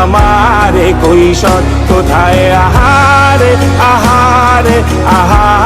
আমারে কৈশোর কোথায় আহারে আহারে আহারে?